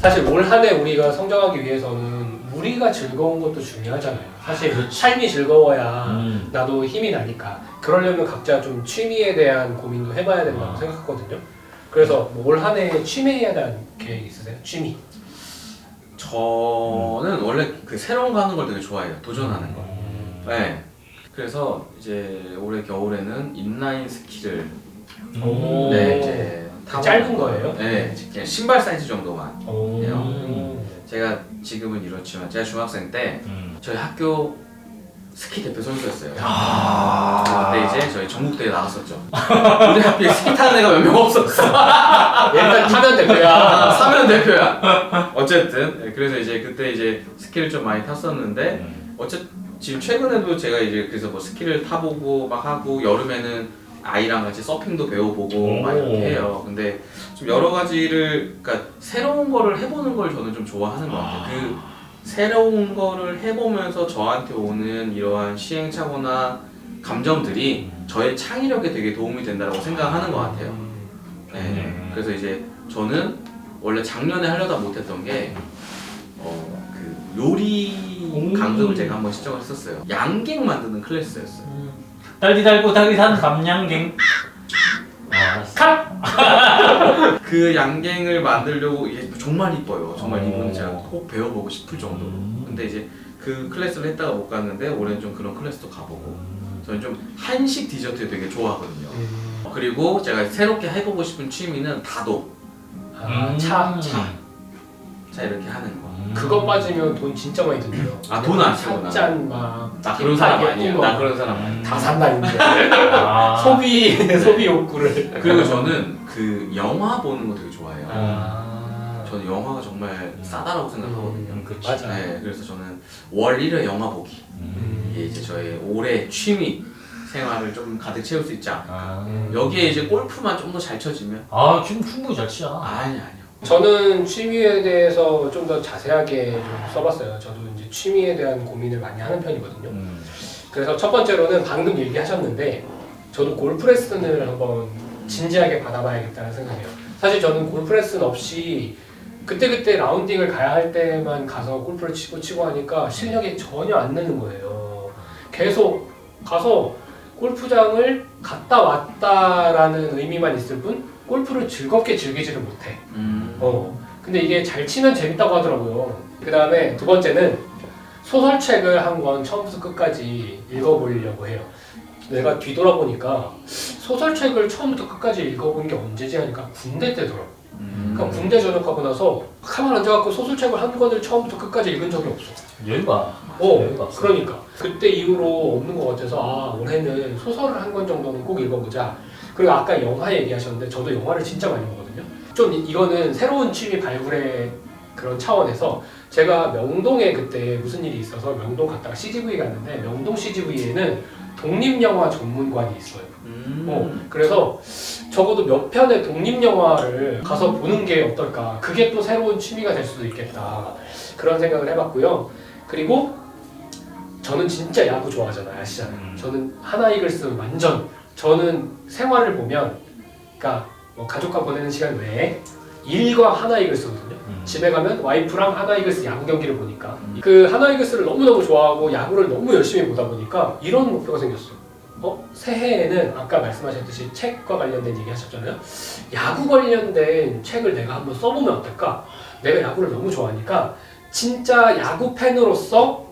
사실 올 한 해 우리가 성장하기 위해서는 우리가 즐거운 것도 중요하잖아요. 사실 삶이 즐거워야 음. 나도 힘이 나니까 그러려면 각자 좀 취미에 대한 고민도 해봐야 된다고 아. 생각하거든요. 그래서 뭐올한 해 취미에 대한 계획 있으세요? 취미. 저는 원래 그 새로운 거 하는 걸 되게 좋아해요. 도전하는 거. 음. 네. 그래서 이제 올해 겨울에는 인라인 스키를 오. 네 이제 타고 짧은 거예요? 네, 그냥 신발 사이즈 정도만. 오. 음. 제가 지금은 이렇지만 제가 중학생 때 음. 저희 학교 스키 대표 선수였어요. 아. 그때 이제 저희 전국대회 나갔었죠. 우리 학교에 스키 타는 애가 몇 명 없었어. 일단 타면 아, 대표야. 사면 대표야. 어쨌든 네, 그래서 이제 그때 이제 스키를 좀 많이 탔었는데 음. 어쨌 지금 최근에도 제가 이제 그래서 뭐 스키를 타보고 막 하고 여름에는 아이랑 같이 서핑도 배워보고 막 이렇게 오. 해요. 근데 좀 여러 가지를 그러니까 새로운 거를 해보는 걸 저는 좀 좋아하는 것 같아요. 그 새로운 거를 해보면서 저한테 오는 이러한 시행착오나 감정들이 저의 창의력에 되게 도움이 된다고 생각하는 것 같아요. 네. 음. 그래서 이제 저는 원래 작년에 하려다 못했던 게 어, 그 요리 오. 강습을 제가 한번 신청을 했었어요. 양갱 만드는 클래스였어요. 딸기 달고 닭이 산 밤양갱. 아. 그 양갱을 만들려고 이게 정말 이뻐요. 정말 오. 이건 제가 꼭 배워보고 싶을 정도로. 음. 근데 이제 그 클래스를 했다가 못 갔는데 올해는 좀 그런 클래스도 가보고 저는 좀 한식 디저트 되게 좋아하거든요. 음. 그리고 제가 새롭게 해보고 싶은 취미는 다도. 아, 음. 차. 자 이렇게 하는 거. 음. 그거 빠지면 돈 진짜 많이 든대요. 아, 돈안 쓰고 나. 찻잔 막. 나 그런 사람 아니에요. 거. 나 그런 사람 아니에요. 음. 다 산다는데. 아. 소비 소비 욕구를. 그리고 저는 그 영화 보는 거 되게 좋아해요. 아. 저는 영화가 정말 싸다라고 생각하거든요. 음, 그치. 맞아. 네, 그래서 저는 월 1회 영화 보기. 음. 이게 이제 저의 올해 취미 생활을 좀 가득 채울 수 있지 않을까. 아. 여기에 이제 골프만 좀 더 잘 쳐지면 아, 지금 충분히 잘 치잖아. 아니 아니요. 저는 취미에 대해서 좀 더 자세하게 좀 써봤어요. 저도 이제 취미에 대한 고민을 많이 하는 편이거든요. 음. 그래서 첫 번째로는 방금 얘기하셨는데 저도 골프 레슨을 한번 진지하게 받아봐야겠다는 생각이에요. 사실 저는 골프 레슨 없이 그때그때 라운딩을 가야 할 때만 가서 골프를 치고 치고 하니까 실력이 전혀 안 느는 거예요. 계속 가서 골프장을 갔다 왔다라는 의미만 있을 뿐 골프를 즐겁게 즐기지를 못해. 음. 어. 근데 이게 잘 치면 재밌다고 하더라고요. 그 다음에 두 번째는 소설책을 한 권 처음부터 끝까지 읽어보려고 해요. 내가 뒤돌아보니까 소설책을 처음부터 끝까지 읽어본 게 언제지 하니까 군대 때더라고. 음. 그러니까 군대 전역하고 나서 가만 앉아갖고 소설책을 한 권을 처음부터 끝까지 읽은 적이 없어. 여유가. 어, 없어. 그러니까 그때 이후로 없는 것 같아서 아 올해는 소설을 한 권 정도는 꼭 읽어보자. 그리고 아까 영화 얘기하셨는데 저도 영화를 진짜 많이 보거든요. 좀 이- 이거는 새로운 취미 발굴의 그런 차원에서 제가 명동에 그때 무슨 일이 있어서 명동 갔다가 CGV 갔는데 명동 CGV에는 독립영화 전문관이 있어요. 음. 어, 그래서 적어도 몇 편의 독립 영화를 가서 보는 게 어떨까. 그게 또 새로운 취미가 될 수도 있겠다. 그런 생각을 해봤고요. 그리고 저는 진짜 야구 좋아하잖아요. 아시잖아요. 음. 저는 하나 이글스 완전 저는 생활을 보면 그러니까 뭐 가족과 보내는 시간 외에 일과 하나 이글스거든요. 음. 집에 가면 와이프랑 하나 이글스 야구 경기를 보니까 음. 그 하나 이글스를 너무너무 좋아하고 야구를 너무 열심히 보다 보니까 이런 목표가 생겼어요. 어? 새해에는 아까 말씀하셨듯이 책과 관련된 얘기 하셨잖아요. 야구 관련된 책을 내가 한번 써보면 어떨까? 내가 야구를 너무 좋아하니까 진짜 야구 팬으로서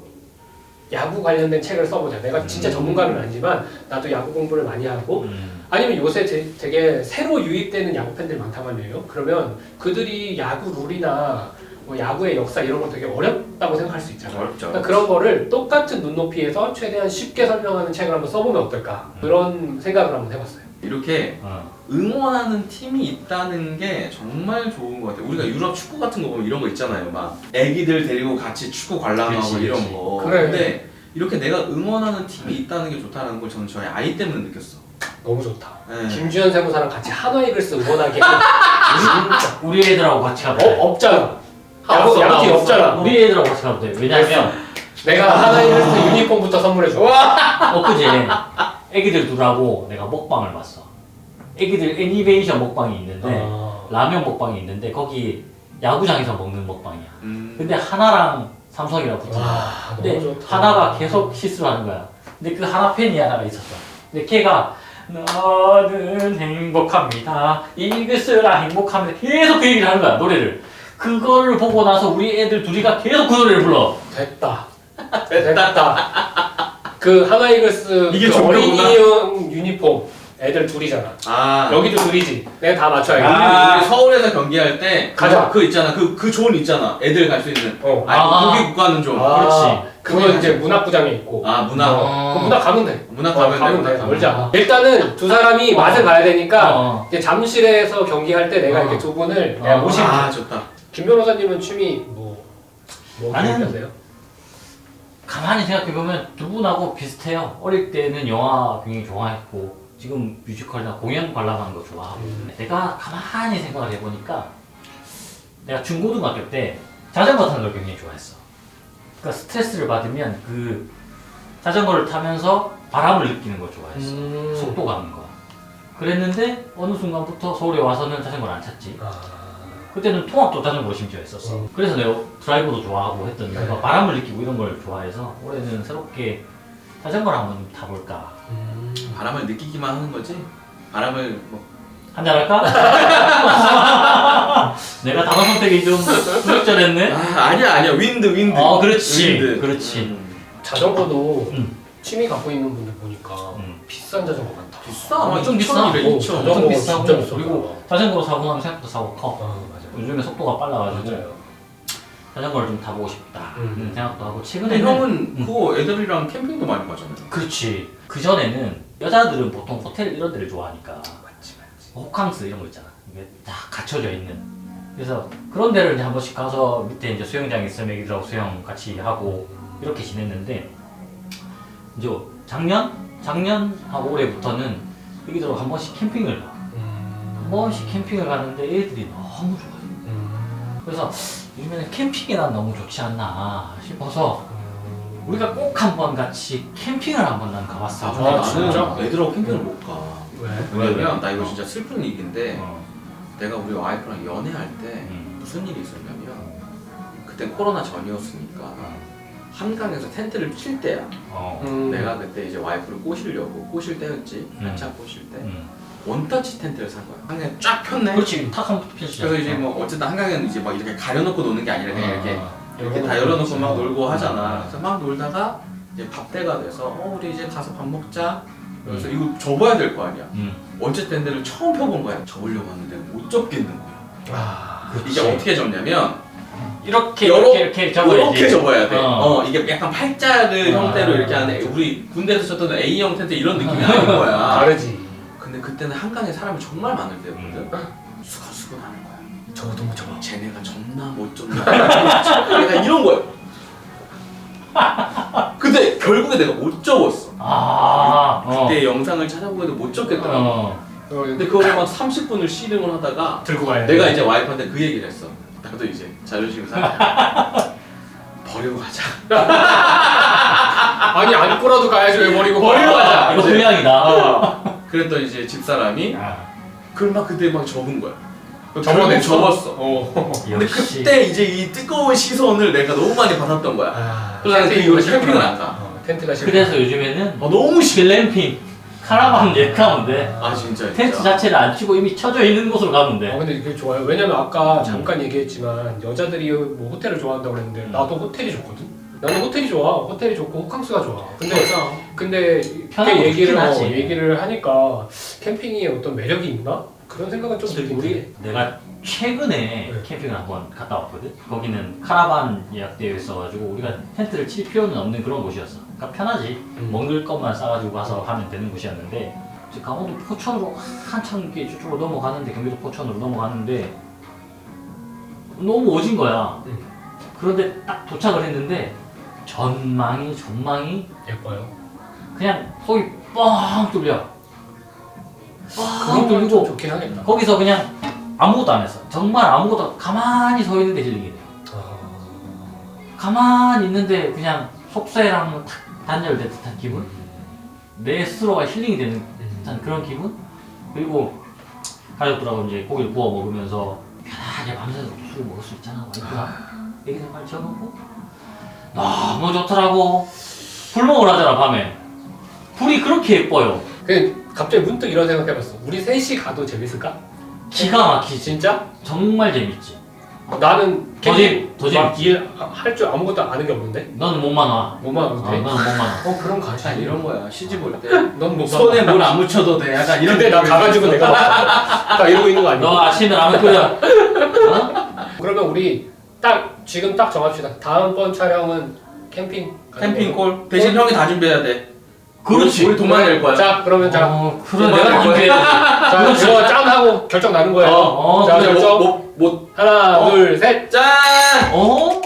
야구 관련된 책을 써보자. 내가 진짜 음. 전문가는 아니지만 나도 야구 공부를 많이 하고 음. 아니면 요새 되- 되게 새로 유입되는 야구 팬들이 많단 말이에요. 그러면 그들이 야구 룰이나 뭐 야구의 역사 이런 거 되게 어렵다고 생각할 수 있잖아요. 어렵죠. 그러니까 그런 거를 똑같은 눈높이에서 최대한 쉽게 설명하는 책을 한번 써보면 어떨까 그런 생각을 한번 해봤어요. 이렇게 어. 응원하는 팀이 있다는 게 정말 좋은 것 같아요. 우리가 유럽 축구 같은 거 보면 이런 거 있잖아요. 막 애기들 데리고 같이 축구 관람하고 그치, 이런 그치. 거. 그래. 근데 이렇게 내가 응원하는 팀이 있다는 게 좋다는 걸 저는 저희 아이 때문에 느꼈어. 너무 좋다. 네. 김주현 세무사랑 같이 한화 이글스 응원하기 진짜 우리 애들하고 같이 가도 어 돼. 없잖아. 아, 야구 없어, 야구팀. 없잖아. 우리 애들하고 같이 가도 돼. 왜냐면 내가 한화 이글스 유니폼부터 선물해 줘. 엊그제 애기들 둘하고 내가 먹방을 봤어. 애기들 애니메이션 먹방이 있는데 어. 라면 먹방이 있는데 거기 야구장에서 먹는 먹방이야. 음. 근데 하나랑 삼성이랑 붙은 거야. 와 근데 너무 좋다. 하나가 계속 실수를 하는 거야. 근데 그 하나 팬이 하나가 있었어. 근데 걔가 너는 행복합니다. 이것으라 행복합니다. 계속 그 얘기를 하는 거야 노래를. 그거를 보고 나서 우리 애들 둘이가 계속 그 노래를 불러. 됐다. 됐다. 그 하나 이글스 이게 그 종교구나. 어린이용 유니폼 애들 둘이잖아. 아 여기도 둘이지. 내가 다 맞춰야겠다. 아. 우리, 우리 서울에서 경기할 때 가자. 그 있잖아 그 그 존 있잖아 애들 갈 수 있는 어. 아니 아. 고기 국가는 존. 아, 그렇지. 그거 이제 문학부장에 있고. 아 문화. 어. 그 문학 가면 돼. 문화 어, 가면 돼, 가면 돼. 멀지 돼. 않아. 일단은 두 사람이 어. 맛을 봐야 되니까 어. 이제 잠실에서 경기할 때 내가 어. 이렇게 두 분을 내가 어. 모시고. 아 좋다. 김 변호사님은 취미 뭐, 뭐 나는- 기억하세요? 가만히 생각해 보면 두 분하고 비슷해요. 어릴 때는 영화 굉장히 좋아했고 지금 뮤지컬이나 공연 관람하는 거 좋아하고. 음. 내가 가만히 생각을 해보니까 내가 중고등학교 때 자전거 타는 걸 굉장히 좋아했어. 그러니까 스트레스를 받으면 그 자전거를 타면서 바람을 느끼는 걸 좋아했어. 음. 속도 가는 거. 그랬는데 어느 순간부터 서울에 와서는 자전거를 안 탔지. 아. 그때는 통학도 자전거로 심지어 했었어. 음. 그래서 내가 드라이브도 좋아하고 했던 네. 이유가 바람을 느끼고 이런 걸 좋아해서 올해는 새롭게 자전거를 한번 좀 타볼까. 음. 바람을 느끼기만 하는 거지. 바람을 뭐 한잔 할까? 내가 단어 선택이 좀 부적절했네. 아, 아니야 아니야 윈드 윈드. 어, 그렇지. 윈드. 그렇지. 음. 자전거도 음. 취미 갖고 있는 분들 보니까 음. 비싼 자전거 많다. 비싸. 어, 좀 비싸. 2,000이래, 어, 2,000. 자전거 비싸고 진짜 비싸. 그리고 자전거로 사고 나면 생각보다 사고 커. 아 맞아. 요즘에 속도가 빨라가지고 맞아요. 자전거를 좀 타보고 싶다. 음. 는 생각도 하고 근데 최근에는 형은 음. 그거 애들이랑 캠핑도 많이 가잖아요. 그렇지. 그 전에는 여자들은 보통 호텔 이런 데를 좋아하니까 맞지 맞지. 호캉스 이런 거 있잖아. 이게 다 갖춰져 있는. 그래서 그런 데를 이제 한 번씩 가서 밑에 이제 수영장 있으면 애기들하고 수영 같이 하고 이렇게 지냈는데 이제 작년 작년하고 올해부터는 애기들하고 한 번씩 캠핑을 가. 음. 한 번씩 캠핑을 가는데 애들이 너무 좋아요. 음. 그래서 요즘에는 캠핑이 난 너무 좋지 않나 싶어서 음. 우리가 꼭 한번 같이 캠핑을 한번 난 가봤어. 아, 아, 나는 진짜? 애들하고 캠핑을 못 가. 왜? 왜냐면 나 이거 진짜 슬픈 얘기인데 어, 내가 우리 와이프랑 연애할 때 음. 무슨 일이 있었냐면 그때 코로나 전이었으니까 한강에서 텐트를 칠 때야. 어, 음. 내가 그때 이제 와이프를 꼬시려고 꼬실 때였지. 음. 한참 꼬실 때 음. 원터치 텐트를 산 거야. 한강에 쫙 폈네. 그렇지 탁한 필수. 그래서 이제 뭐 어쨌든 한강에는 이제 막 이렇게 가려놓고 노는 게 아니라 그냥 이렇게 어. 이렇게 다 열어놓고 막 놀고 하잖아. 음. 그래서 막 놀다가 이제 밥 때가 돼서 어 우리 이제 가서 밥 먹자. 그래서 음. 이거 접어야 될 거 아니야. 음. 원체 텐트를 처음 펴본 거야. 접으려고 하는데 못 접겠는 거야. 아. 이게 어떻게 접냐면 이렇게 이렇게 이렇게 접어야지. 이렇게 접어야 돼. 어. 어. 이게 약간 팔자를 아. 형태로 이렇게 하는데 우리 군대에서 쳤던 A형 텐트 이런 느낌이 아닌 거야. 다르지. 근데 그때는 한강에 사람이 정말 많을 때거든. 수근수근 하는 거야. 저도 못 잡아. 쟤네가 졌나 못 졌나 약간 이런 거야. 근데 결국에 내가 못 접었어. 아. 어. 그때 영상을 찾아보고도 못 접겠더라고. 어. 근데 그거를 막 30분을 씨름을 하다가 들고 가야 돼. 내가 이제 와이프한테 그 얘기를 했어. 나도 이제 자존심 상해. 버리고 가자. 아니 안고라도 가야지 왜 버리고 버리고 가? 가자. 이거 이제. 불량이다. 어. 그랬더니 이제 집사람이 아, 그걸 막 그때 막 접은 거야. 결국 접었어. 어. 근데 역시. 그때 이제 이 뜨거운 시선을 내가 너무 많이 받았던 거야. 아. 그래서 나는 그 이후로. 캠핑을 안 가. 어, 텐트가 싫어. 그래서 요즘에는 어, 너무 싫어. 글램핑, 카라반 예 가면 돼. 아 진짜. 진짜. 텐트 자체를 안 치고 이미 쳐져 있는 곳으로 가면 어, 돼. 근데 그게 좋아요. 왜냐면 아까 잠깐 얘기했지만 여자들이 뭐 호텔을 좋아한다고 그랬는데 음. 나도 호텔이 좋거든. 나는 호텔이 좋아. 호텔이 좋고 호캉스가 좋아. 근데. 근데 편하고 이렇게 얘기를 좋긴 어, 하지. 얘기를 하니까 캠핑이 어떤 매력이 있나 그런 생각은 좀 들긴 해. 우리 내가 최근에 네. 캠핑을 한 번 갔다 왔거든. 거기는 카라반 예약되어 있어가지고 우리가 텐트를 칠 필요는 없는 그런 곳이었어. 그러니까 편하지. 음. 먹을 것만 싸가지고 가서 하면 되는 곳이었는데 이제 강원도 포천으로 한참 이렇게 저쪽으로 넘어가는데 경기도 포천으로 넘어가는데 너무 오진 거야. 음. 그런데 딱 도착을 했는데 전망이 전망이 예뻐요. 그냥 속이 뻥 뚫려. 뻥 그건 좀 뚫리고 좋긴 하겠다. 거기서 그냥 아무것도 안 했어. 정말 아무것도 가만히 서 있는데 힐링이 돼. 아. 가만히 있는데 그냥 속세랑 탁 단절된 듯한 기분? 내 스스로가 힐링이 되는 음. 듯한 그런 기분? 그리고 가족들하고 이제 고기를 구워 먹으면서 편하게 밤새도록 술을 먹을 수 있잖아 와이프가 애기 생활 지어놓고 너무 좋더라고 불 먹으러 하잖아 밤에 불이 그렇게 예뻐요 그 갑자기 문득 이런 생각해봤어. 우리 셋이 가도 재밌을까? 기가 막히지 진짜? 정말 재밌지 나는 더 재밌- 더 일할 줄 아무것도 아는 게 없는데? 너는 못만 와 뭐만 어, 너는 돼? 못만 와어 그럼 가지. 아 이런 거야. 시집 올 때. 넌못 손에 물 안 묻혀도 돼. 약간 이런 근데 나 느낌이 가가지고 내가 막 딱 이러고 있는 거 아니야? 너 아침에 라면 끓여. 어? 그러면 우리 딱 지금 딱 정합시다. 다음번 촬영은 캠핑. 가는 캠핑콜 대신 형이 다 준비해야 돼. 그렇지. 우리 도망 낼. 거야. 자 그러면 자, 어, 그만 내가 할 준비해야지 자 이거 짠 하고 결정 나는 거예요. 어, 자 그래, 결정. 못 못 하나 어. 둘 셋. 짠! 어?